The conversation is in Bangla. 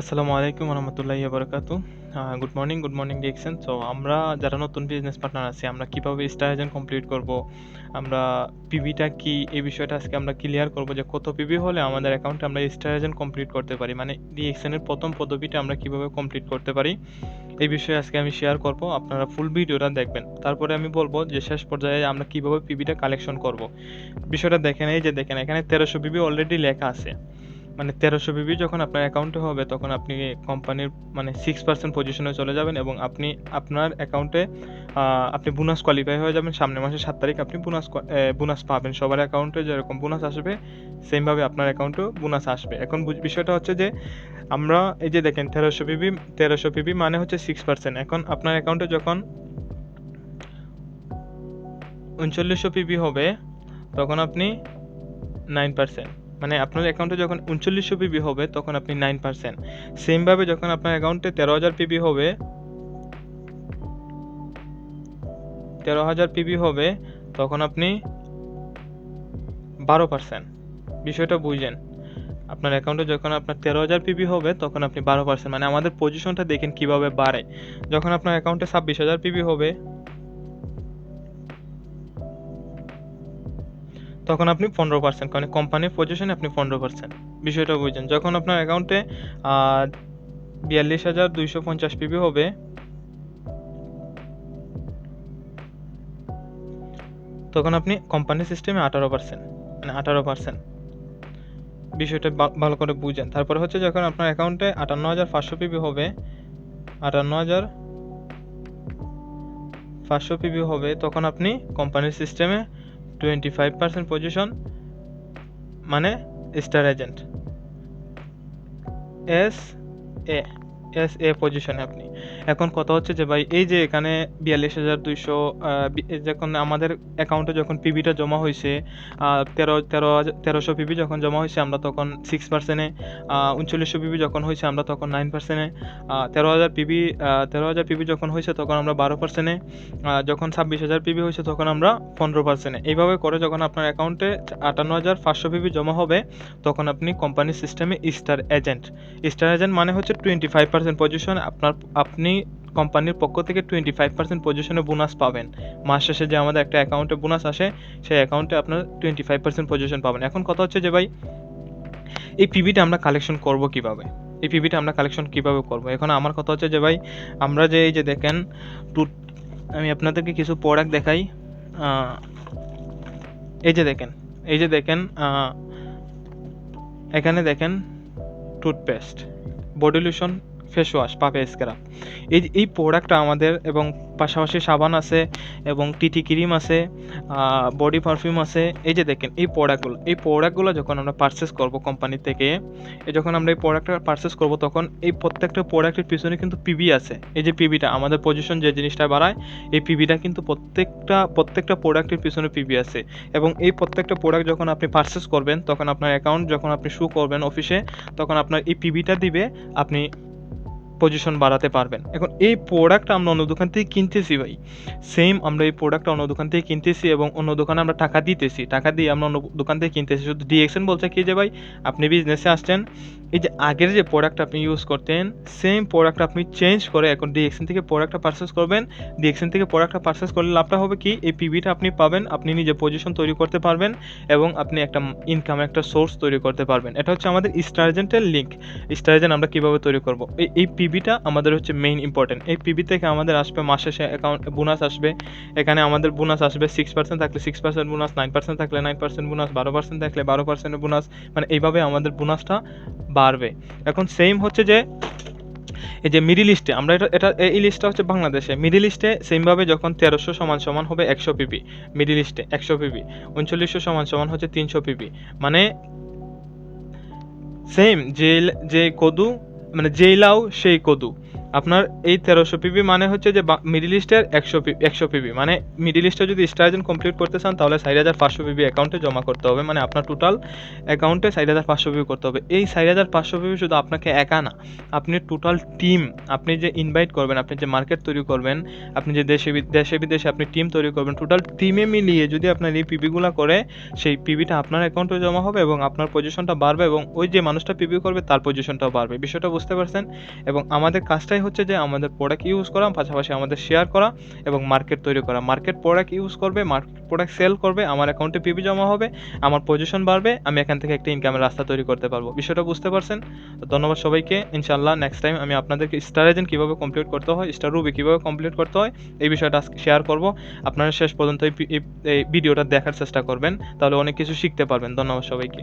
আসসালামু আলাইকুম রহমতুল্লাহি বারকাত good morning good morning diction so আমরা যারা নতুন বিজনেস পার্টনার আছি, আমরা কীভাবে স্টার এজেন্ট কমপ্লিট করব, আমরা পিবিটা কি, এই বিষয়টা আজকে আমরা ক্লিয়ার করব যে কত পিবি হলে আমাদের অ্যাকাউন্টে আমরা স্টার এজেন্ট কমপ্লিট করতে পারি। মানে ডিএক্সএনের প্রথম পদবিটা আমরা কীভাবে কমপ্লিট করতে পারি, এই বিষয়ে আজকে আমি শেয়ার করব। আপনারা ফুল ভিডিওটা দেখবেন। তারপরে আমি বলব যে শেষ পর্যায়ে আমরা কীভাবে পিবিটা কালেকশন করব। বিষয়টা দেখেন, এই যে দেখেন, এখানে তেরোশো পিবি অলরেডি লেখা আছে। মানে তেরোশো বিবি যখন আপনার অ্যাকাউন্টে হবে, তখন আপনি কোম্পানির মানে সিক্স পার্সেন্ট পজিশনে চলে যাবেন এবং আপনি, আপনার অ্যাকাউন্টে আপনি বোনাস কোয়ালিফাই হয়ে যাবেন। সামনের মাসের সাত তারিখ আপনি বোনাস বোনাস পাবেন। সবার অ্যাকাউন্টে যেরকম বোনাস আসবে সেমভাবে আপনার অ্যাকাউন্টেও বোনাস আসবে। এখন বিষয়টা হচ্ছে যে, আমরা এই যে দেখেন, তেরোশো পিবি তেরোশো পিবি মানে হচ্ছে সিক্স পার্সেন্ট এখন আপনার অ্যাকাউন্টে যখন উনচল্লিশশো পিবি হবে, তখন আপনি নাইন পার্সেন্ট মানে আপনার অ্যাকাউন্টে যখন উনচল্লিশশো পিবি হবে, তখন আপনি নাইন পার্সেন্ট সেমভাবে যখন আপনার অ্যাকাউন্টে তেরো হাজার পিবি হবে, তেরো হাজার পিবি হবে, তখন আপনি বারো পার্সেন্ট বিষয়টা বুঝেন আপনার অ্যাকাউন্টে যখন আপনার তেরো হাজার পিবি হবে, তখন আপনি বারো পার্সেন্ট মানে আমাদের পজিশনটা দেখেন কীভাবে বাড়ে। যখন আপনার অ্যাকাউন্টে ছাব্বিশ হাজার পিবি হবে তখন আপনি পনেরো পার্সেন্ট মানে কোম্পানির পজিশনে আপনি পনেরো পার্সেন্ট বিষয়টা বুঝছেন। যখন আপনার অ্যাকাউন্টে বিয়াল্লিশ হাজার দুইশো পঞ্চাশ পিবি হবে, তখন আপনি কোম্পানি সিস্টেমে আঠারো পার্সেন্ট মানে আঠারো পার্সেন্ট বিষয়টা ভালো করে বুঝেন। তারপরে হচ্ছে যখন আপনার অ্যাকাউন্টে আটান্ন হাজার পাঁচশো পিবি হবে, আটান্ন হাজার পাঁচশো পিবি হবে, তখন আপনি কোম্পানির সিস্টেমে টোয়েন্টি ফাইভ পার্সেন্ট পজিশন মানে star agent S A S A পজিশনে আপনি। এখন কথা হচ্ছে যে ভাই, এই যে এখানে বিয়াল্লিশ হাজার দুইশো যখন আমাদের অ্যাকাউন্টে যখন পিবিটা জমা হয়েছে তেরো তেরো তেরোশো পিবি যখন জমা হয়েছে আমরা তখন সিক্স পার্সেন্টে উনচল্লিশশো পিবি যখন হয়েছে আমরা তখন নাইন পার্সেন্টে তেরো হাজার পিবি তেরো হাজার পিবি যখন হয়েছে তখন আমরা বারো পার্সেন্টে যখন ছাব্বিশ হাজার পিবি হয়েছে তখন আমরা পনেরো পার্সেন্টে এইভাবে করে যখন আপনার অ্যাকাউন্টে আটান্ন হাজার পাঁচশো পিবি জমা হবে, তখন আপনি কোম্পানির সিস্টেমে স্টার এজেন্ট স্টার এজেন্ট মানে হচ্ছে টোয়েন্টি ফাইভ পার্সেন্ট পজিশন আপনার, আপনি কোম্পানির পক্ষ থেকে টোয়েন্টি ফাইভ পার্সেন্ট পজিশনে বোনাস পাবেন। মাস শেষে যে আমাদের একটা অ্যাকাউন্টে বোনাস আসে, সেই অ্যাকাউন্টে আপনার টোয়েন্টি ফাইভ পার্সেন্ট পজিশন পাবেন। এখন কথা হচ্ছে যে ভাই, এই পিবিটা আমরা কালেকশন করব কীভাবে? এই পিবিটা আমরা কালেকশন কীভাবে করব? এখন আমার কথা হচ্ছে যে ভাই, আমরা যে এই যে দেখেন টু আমি আপনাদেরকে কিছু প্রোডাক্ট দেখাই। এই যে দেখেন, এই যে দেখেন এখানে দেখেন toothpaste body lotion face wash পাপে স্ক্রাব। এই এই প্রোডাক্টটা আমাদের এবং পাশাপাশি সাবান আছে এবং টিটি ক্রিম আছে বডি পারফিউম আছে, এই যে দেখেন, এই প্রোডাক্টগুলো এই প্রোডাক্টগুলো যখন আমরা পারচেস করব কোম্পানি থেকে যখন আমরা এই প্রোডাক্টটা পারচেস করব, তখন এই প্রত্যেকটা প্রোডাক্টের পিছনে কিন্তু পিবি আছে। এই যে পিবিটা আমাদের পজিশন যে জিনিসটা বাড়ায়, এই পিবিটা কিন্তু প্রত্যেকটা প্রত্যেকটা প্রোডাক্টের পিছনে পিবি আছে। এবং এই প্রত্যেকটা প্রোডাক্ট যখন আপনি পারচেস করবেন, তখন আপনার অ্যাকাউন্ট যখন আপনি শু করবেন অফিসে তখন আপনার এই পিবিটা দিবে, আপনি পজিশন বাড়াতে পারবেন। এখন এই প্রোডাক্টটা আমরা অন্য দোকান থেকে কিনতেছি ভাই। সেম আমরা এই প্রোডাক্টটা অন্য দোকান থেকে কিনতেছি এবং অন্য দোকানে আমরা টাকা দিতেছি। টাকা দিয়ে আমরা অন্য দোকান থেকে কিনতেছি। শুধু ডিএক্সএন বলছে কি যে ভাই, আপনি বিজনেসে আসছেন, এই যে আগের যে প্রোডাক্ট আপনি ইউজ করতেন সেম প্রোডাক্ট আপনি চেঞ্জ করে এখন ডিএক্সএন থেকে প্রোডাক্টটা পারচেস করবেন। ডিএক্সএন থেকে প্রোডাক্টটা পারচেস করলে লাভটা হবে কি? এই পিভিটা আপনি পাবেন, আপনি নিজে পজিশন তৈরি করতে পারবেন এবং আপনি একটা ইনকামের একটা সোর্স তৈরি করতে পারবেন। এটা হচ্ছে আমাদের স্টারজেন্টের লিঙ্ক স্টারজেন্ট আমরা কীভাবে তৈরি করব? এই এই পিবিটা আমাদের হচ্ছে মেইন ইম্পর্টেন্ট এই পিবি থেকে আমাদের আসবে মাসে শেষে অ্যাকাউন্ট বোনাস আসবে। এখানে আমাদের বোনাস আসবে সিক্স পার্সেন্ট থাকলে six percent bonus nine percent থাকলে নাইন পার্সেন্ট বোনাস বারো পার্সেন্ট থাকলে বারো পার্সেন্টের বোনাস মানে এইভাবে আমাদের বোনাসটা বাড়বে। এখন সেম হচ্ছে যে, এই যে মিডিল ইস্টে আমরা এটা এটা, এই লিস্টটা হচ্ছে বাংলাদেশে। মিডিল ইস্টে সেমভাবে যখন তেরোশো সমান সমান হবে একশো পিপি মিডিল ইস্টে একশো পিপি উনচল্লিশশো সমান সমান হচ্ছে তিনশো পিপি মানে সেম যে যে কদু মানে যেই লাউ সেই কদু। আপনার এই তেরোশো পিবি মানে হচ্ছে যে মিডিল ইস্টের একশো একশো পিবি। মানে মিডিল ইস্টে যদি স্টারজেন কমপ্লিট করতে চান, তাহলে চার হাজার পাঁচশো পিবি অ্যাকাউন্টে জমা করতে হবে। মানে আপনার টোটাল অ্যাকাউন্টে চার হাজার পাঁচশো পিবি করতে হবে। এই চার হাজার পাঁচশো পিবি শুধু আপনাকে একা না, আপনি টোটাল টিম আপনি যে ইনভাইট করবেন, আপনি যে মার্কেট তৈরি করবেন, আপনি যে দেশে দেশে বিদেশে আপনি টিম তৈরি করবেন টোটাল টিমে মিলিয়ে যদি আপনার এই পিবিগুলো করে, সেই পিবিটা আপনার অ্যাকাউন্টে জমা হবে এবং আপনার পজিশনটা বাড়বে এবং ওই যে মানুষটা পিবি করবে, তার পজিশনটাও বাড়বে। বিষয়টা বুঝতে পারছেন? এবং আমাদের কাজটাই হচ্ছে যে আমাদের প্রোডাক্ট ইউজ করা, পাশাপাশি আমাদের শেয়ার করা এবং মার্কেট তৈরি করা। মার্কেট প্রোডাক্ট ইউজ করবে মার্কেট প্রোডাক্ট সেল করবে, আমার অ্যাকাউন্টে পিবি জমা হবে, আমার পজিশন বাড়বে, আমি এখান থেকে একটা ইনকামের রাস্তা তৈরি করতে পারব। বিষয়টা বুঝতে পারছেন? তো ধন্যবাদ সবাইকে। ইনশাল্লাহ নেক্সট টাইম আমি আপনাদেরকে স্টার এজেন্ট কীভাবে কমপ্লিট করতে হয় স্টার রুবি কীভাবে কমপ্লিট করতে হয়, এই বিষয়টা আজকে শেয়ার করব। আপনারা শেষ পর্যন্ত এই ভিডিওটা দেখার চেষ্টা করবেন, তাহলে অনেক কিছু শিখতে পারবেন। ধন্যবাদ সবাইকে।